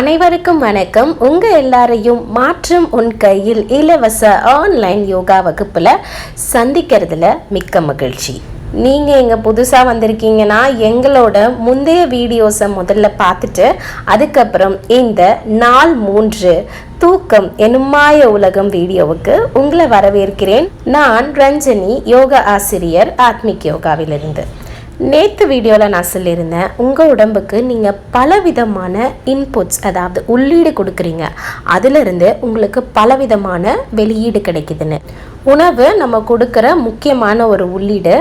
அனைவருக்கும் வணக்கம். உங்க எல்லாரையும் மாற்றும் உன் கையில் இலவச ஆன்லைன் யோகா வகுப்புல சந்திக்கிறதுல மிக்க மகிழ்ச்சி. நீங்க இங்க புதுசா வந்திருக்கீங்கன்னா எங்களோட முந்தைய வீடியோஸை முதல்ல பார்த்துட்டு அதுக்கப்புறம் இந்த நாள் மூன்று தூக்கம் எனுமாய உலகம் வீடியோவுக்கு உங்களை வரவேற்கிறேன். நான் ரஞ்சனி யோகா ஆசிரியர் ஆத்மிக் யோகாவிலிருந்து. நேற்று வீடியோவில் நான் சொல்லியிருந்தேன் உங்கள் உடம்புக்கு நீங்கள் பலவிதமான இன்புட்ஸ் அதாவது உள்ளீடு கொடுக்குறீங்க. அதிலிருந்து உங்களுக்கு பலவிதமான வெளியீடு கிடைக்குதுன்னு. உணவு நம்ம கொடுக்குற முக்கியமான ஒரு உள்ளீடு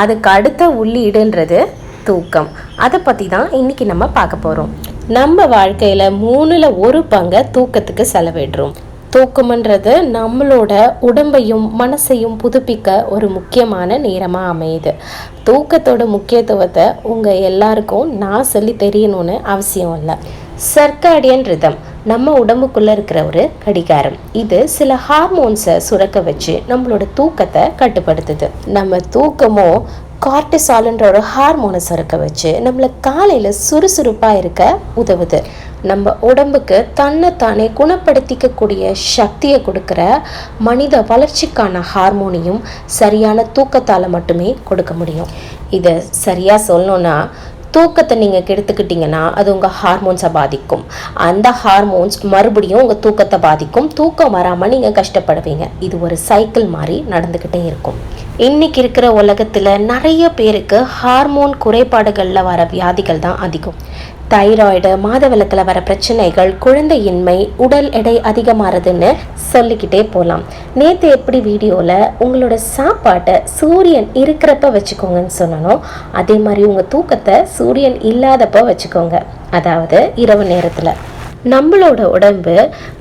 அதுக்கு அடுத்த உள்ளீடுன்றது தூக்கம். அதை பற்றி தான் இன்றைக்கி நம்ம பார்க்க போகிறோம் நம்ம வாழ்க்கையில் மூணில் ஒரு பங்கை தூக்கத்துக்கு செலவிடுறோம். தூக்கம்ன்றது நம்மளோட உடம்பையும் மனசையும் புதுப்பிக்க ஒரு முக்கியமான நேரமாக அமையுது. தூக்கத்தோட முக்கியத்துவத்தை உங்கள் எல்லாருக்கும் நான் சொல்லி தெரியணும்னு அவசியம் இல்லை. சர்க்காடியன் ரிதம் நம்ம உடம்புக்குள்ளே இருக்கிற ஒரு கடிகாரம். இது சில ஹார்மோன்ஸை சுரக்க வச்சு நம்மளோட தூக்கத்தை கட்டுப்படுத்துது. நம்ம தூக்கமோ கார்டிசால்ன்ற ஒரு ஹார்மோனை சுரக்க வச்சு நம்மளை காலையில் சுறுசுறுப்பாக இருக்க உதவுது. நம்ம உடம்புக்கு தன்னைத்தானே குணப்படுத்திக்கக்கூடிய சக்தியை கொடுக்குற மனித வளர்ச்சிக்கான ஹார்மோனையும் சரியான தூக்கத்தால் மட்டுமே கொடுக்க முடியும். இதை சரியாக சொல்லணும்னா தூக்கத்தை நீங்கள் கெடுத்துக்கிட்டீங்கன்னா அது உங்கள் ஹார்மோன்ஸை பாதிக்கும். அந்த ஹார்மோன்ஸ் மறுபடியும் உங்கள் தூக்கத்தை பாதிக்கும். தூக்கம் வராமல் நீங்கள் கஷ்டப்படுவீங்க. இது ஒரு சைக்கிள் மாதிரி நடந்துக்கிட்டே இருக்கும். இன்னைக்கு இருக்கிற உலகத்தில் நிறைய பேருக்கு ஹார்மோன் குறைபாடுகளில் வர வியாதிகள் தான் அதிகம். தைராய்டு மாதவிலக்கில் வர பிரச்சனைகள் குழந்தையின்மை உடல் எடை அதிகமாகிறதுன்னு சொல்லிக்கிட்டே போகலாம் நேற்று எப்படி வீடியோவில் உங்களோட சாப்பாட்டை சூரியன் இருக்கிறப்ப வச்சுக்கோங்கன்னு சொன்னனோ அதே மாதிரி உங்கள் தூக்கத்தை சூரியன் இல்லாதப்போ வச்சுக்கோங்க. அதாவது இரவு நேரத்தில். நம்மளோட உடம்பு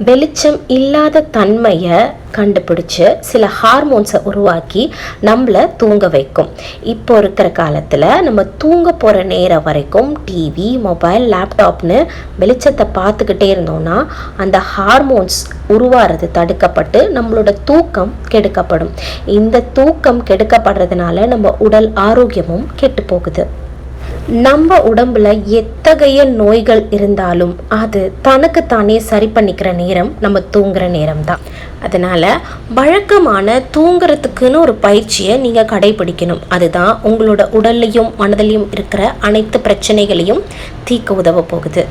வெளிச்சம் இல்லாத தன்மையை கண்டுபிடிச்சு சில ஹார்மோன்ஸை உருவாக்கி நம்மளை தூங்க வைக்கும். இப்போ இருக்கிற காலத்தில் நம்ம தூங்க போகிற நேரம் வரைக்கும் டிவி மொபைல் லேப்டாப்னு வெளிச்சத்தை பார்த்துக்கிட்டே இருந்தோம்னா அந்த ஹார்மோன்ஸ் உருவாகிறது தடுக்கப்பட்டு நம்மளோட தூக்கம் கெடுக்கப்படும். இந்த தூக்கம் கெடுக்கப்படுறதுனால நம்ம உடல் ஆரோக்கியமும் கெட்டு போகுது. நம்ம உடம்புல எத்தகைய நோய்கள் இருந்தாலும் அது தனக்கு தானே சரி பண்ணிக்கிற நேரம் நம்ம தூங்குற நேரம் தான் அதனால் வழக்கமான தூங்குறதுக்குன்னு ஒரு பயிற்சியை நீங்கள் கடைபிடிக்கணும். அதுதான் உங்களோட உடல்லையும் மனதிலையும் இருக்கிற அனைத்து பிரச்சனைகளையும் தீர்க்க உதவ போகுது.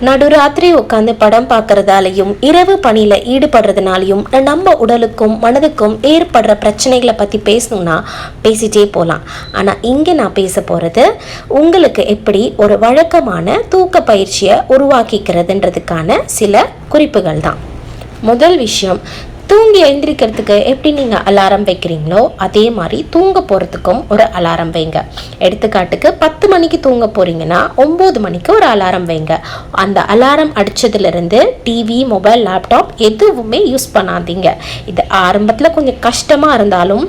நடுராத்திரி உட்காந்து படம் பார்க்கறதாலையும் இரவு பணியில் ஈடுபடுறதுனாலையும் நம்ம உடலுக்கும் மனதுக்கும் ஏற்படுற பிரச்சனைகளை பற்றி பேசணும்னா பேசிட்டே போகலாம் ஆனால் இங்கே நான் பேச போகிறது உங்களுக்கு எப்படி ஒரு வழக்கமான தூக்க பயிற்சியை உருவாக்கிக்கிறதுன்றதுக்கான சில குறிப்புகள் தான் முதல் விஷயம் தூங்கி எழுந்திரிக்கிறதுக்கு எப்படி நீங்கள் அலாரம் வைக்கிறீங்களோ அதே மாதிரி தூங்க போகிறதுக்கும் ஒரு அலாரம் வைங்க. எடுத்துக்காட்டுக்கு பத்து மணிக்கு தூங்க போகிறீங்கன்னா ஒம்பது மணிக்கு ஒரு அலாரம் வைங்க. அந்த அலாரம் அடித்ததுலேருந்து டிவி மொபைல் லேப்டாப் எதுவுமே யூஸ் பண்ணாதீங்க. இது ஆரம்பத்தில் கொஞ்சம் கஷ்டமாக இருந்தாலும்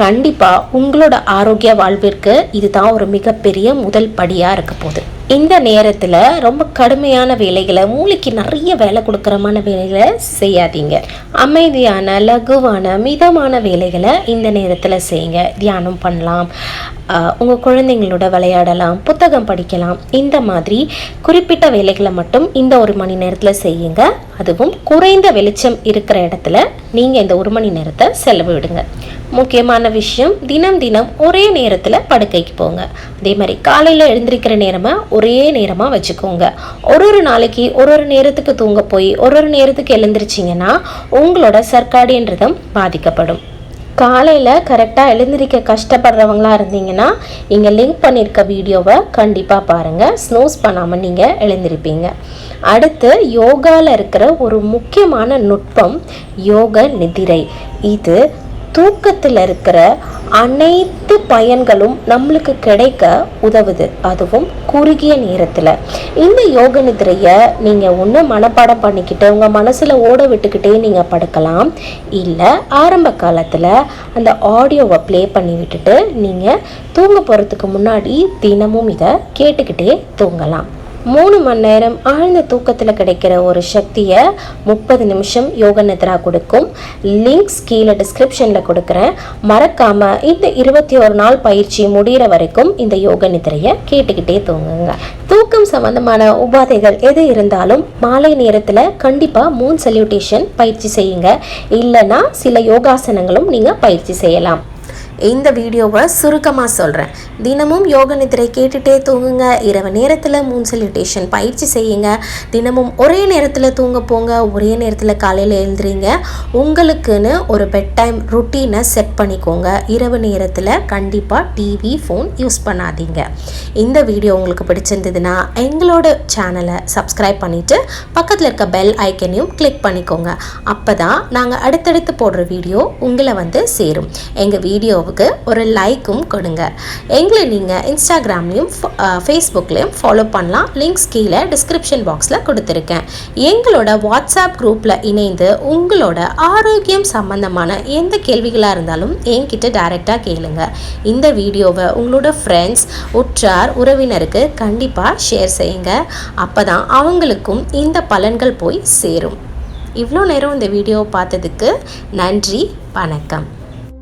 கண்டிப்பாக உங்களோட ஆரோக்கிய வாழ்விற்கு இதுதான் ஒரு மிகப்பெரிய முதல் படியாக இருக்க போகுது. இந்த நேரத்தில் ரொம்ப கடுமையான வேலைகளை மூளைக்கு நிறைய வேலை கொடுக்குறமான வேலைகளை செய்யாதீங்க. அமைதியான லகுவான மிதமான வேலைகளை இந்த நேரத்தில் செய்யுங்க. தியானம் பண்ணலாம் உங்கள் குழந்தைங்களோட விளையாடலாம் புத்தகம் படிக்கலாம். இந்த மாதிரி குறிப்பிட்ட வேலைகளை மட்டும் இந்த ஒரு மணி நேரத்தில் செய்யுங்க. அதுவும் குறைந்த வெளிச்சம் இருக்கிற இடத்துல நீங்கள் இந்த ஒரு மணி நேரத்தை செலவிடுங்க முக்கியமான விஷயம் தினம் தினம் ஒரே நேரத்தில் படுக்கைக்கு போங்க. அதே மாதிரி காலையில் எழுந்திருக்கிற நேரமாக ஒரே நேரமாக வச்சுக்கோங்க. ஒரு ஒரு நாளைக்கு ஒரு ஒரு நேரத்துக்கு தூங்க போய் ஒரு ஒரு நேரத்துக்கு எழுந்திரிச்சிங்கன்னா உங்களோட சர்க்காடியன் ரதம் பாதிக்கப்படும். காலையில் கரெக்டாக எழுந்திரிக்க கஷ்டப்படுறவங்களா இருந்தீங்கன்னா இங்கே லிங்க் பண்ணியிருக்க வீடியோவை கண்டிப்பாக பாருங்கள் ஸ்னோஸ் பண்ணாமல் நீங்கள் எழுந்திருப்பீங்க. அடுத்து யோகாவில் இருக்கிற ஒரு முக்கியமான நுட்பம் யோக நிதிரை. இது தூக்கத்தில் இருக்கிற அனைத்து பயன்களும் நம்மளுக்கு கிடைக்க உதவுது. அதுவும் குறுகிய நேரத்தில். இந்த யோக நிதிரையை நீங்கள் ஒன்று மனப்பாடம் பண்ணிக்கிட்டு உங்கள் மனசில் ஓட விட்டுக்கிட்டே நீங்கள் படுக்கலாம். இல்லை ஆரம்ப காலத்தில் அந்த ஆடியோவை ப்ளே பண்ணி விட்டுட்டு நீங்கள் தூங்க போகிறதுக்கு முன்னாடி தினமும் இதை கேட்டுக்கிட்டே தூங்கலாம். மூணு மணி நேரம் ஆழ்ந்த தூக்கத்தில் கிடைக்கிற ஒரு சக்தியை முப்பது நிமிஷம் யோக நித்ரா கொடுக்கும். லிங்க்ஸ் கீழே டிஸ்கிரிப்ஷனில் கொடுக்குறேன். மறக்காமல் இந்த இருபத்தி ஒரு நாள் பயிற்சி முடிகிற வரைக்கும் இந்த யோக நித்திரையை கேட்டுக்கிட்டே தூங்குங்க. தூக்கம் சம்பந்தமான உபாதைகள் எது இருந்தாலும் மாலை நேரத்தில் கண்டிப்பாக மூன் சல்யூட்டேஷன் பயிற்சி செய்யுங்க. இல்லைன்னா சில யோகாசனங்களும் நீங்கள் பயிற்சி செய்யலாம். இந்த வீடியோவை சுருக்கமாக சொல்கிறேன் தினமும் யோக நிதிரை கேட்டுகிட்டே தூங்குங்க. இரவு நேரத்தில் மூன் சல்யூட்டேஷன் பயிற்சி செய்யுங்க. தினமும் ஒரே நேரத்தில் தூங்க போங்க. ஒரே நேரத்தில் காலையில் எழுந்துறீங்க உங்களுக்குன்னு ஒரு பெட் டைம் ருட்டீனை செட் பண்ணிக்கோங்க. இரவு நேரத்தில் கண்டிப்பாக டிவி ஃபோன் யூஸ் பண்ணாதீங்க. இந்த வீடியோ உங்களுக்கு பிடிச்சிருந்ததுன்னா எங்களோட சேனலை சப்ஸ்கிரைப் பண்ணிவிட்டு பக்கத்தில் இருக்க பெல் ஐக்கனையும் கிளிக் பண்ணிக்கோங்க. அப்போ தான் நாங்கள் அடுத்தடுத்து போடுற வீடியோ உங்களை வந்து சேரும். எங்கள் வீடியோவுக்கு ஒரு லைக்கும் கொடுங்க. எங்களை நீங்கள் இன்ஸ்டாகிராம்லேயும் ஃபேஸ்புக்லேயும் ஃபாலோ பண்ணலாம். லிங்க்ஸ் கீழே டிஸ்கிரிப்ஷன் பாக்ஸில் கொடுத்துருக்கேன். எங்களோட வாட்ஸ்அப் குரூப்பில் இணைந்து உங்களோட ஆரோக்கியம் சம்பந்தமான எந்த கேள்விகளாக இருந்தாலும் என்கிட்ட டைரெக்டாக கேளுங்க. இந்த வீடியோவை உங்களோட ஃப்ரெண்ட்ஸ் உற்றார் உறவினருக்கு கண்டிப்பாக ஷேர் செய்யுங்க. அப்போ தான் அவங்களுக்கும் இந்த பலன்கள் போய் சேரும். இவ்வளோ நேரம் இந்த வீடியோ பார்த்ததுக்கு நன்றி வணக்கம்.